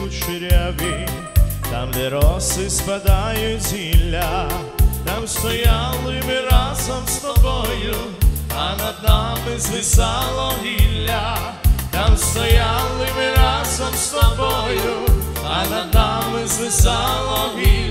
кучеряві, там, де роси спадають зілля, там стояли ми разом з тобою, а над нами звисало гілля, там стояли ми разом з тобою, а над нами звисало гілля.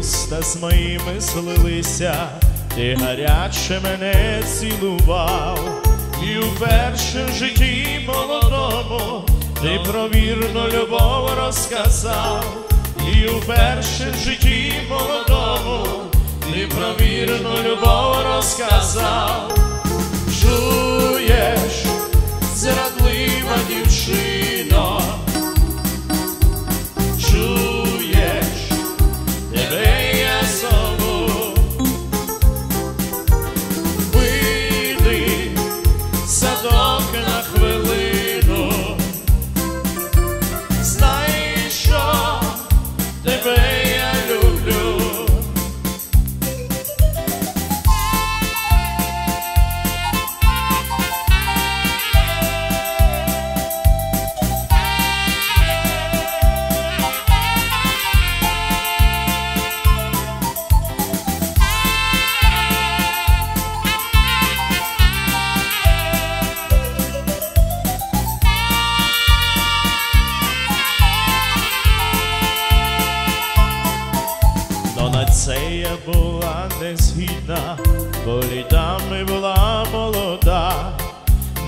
Уста з моїми слилися, ти гаряче мене цілував, і вперше в житті молодому ти про вірну любов розказав, і вперше в житті молодому ти про вірну любов розказав, чуєш, зрадлива дівчино, це я була не згідна, бо літами була молода,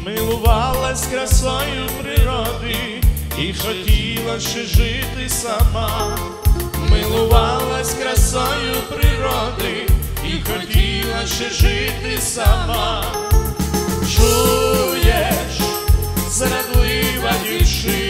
милувалась красою природи і хотіла ще жити сама, милувалась красою природи і хотіла ще жити сама. Чуєш, зрадлива дівчино,